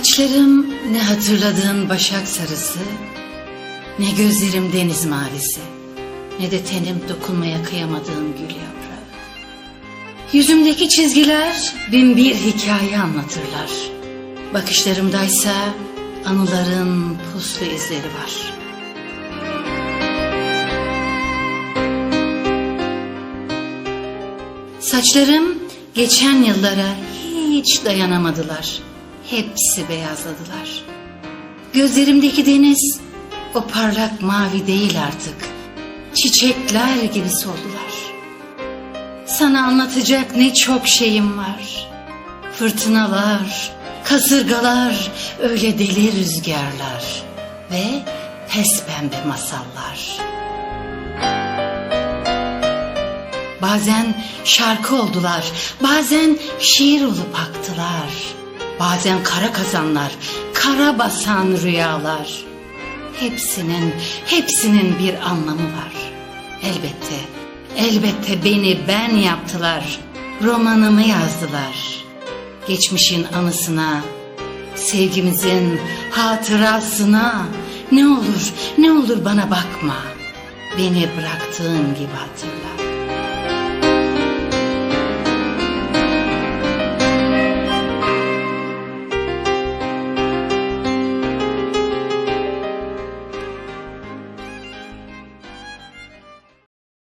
Bakışlarım ne hatırladığın başak sarısı, ne gözlerim deniz mavisi, ne de tenim dokunmaya kıyamadığın gül yaprağı. Yüzümdeki çizgiler bin bir hikaye anlatırlar. Bakışlarımdaysa anıların puslu izleri var. Saçlarım geçen yıllara hiç dayanamadılar. Hepsi beyazladılar. Gözlerimdeki deniz o parlak mavi değil artık. Çiçekler gibi soldular. Sana anlatacak ne çok şeyim var. Fırtınalar, kasırgalar, öyle deli rüzgarlar ve pes pembe masallar. Bazen şarkı oldular, bazen şiir olup aktılar. Bazen kara kazanlar, kara basan rüyalar. Hepsinin, hepsinin bir anlamı var. Elbette, elbette beni ben yaptılar. Romanımı yazdılar. Geçmişin anısına, sevgimizin hatırasına. Ne olur, ne olur bana bakma. Beni bıraktığın gibi hatırla.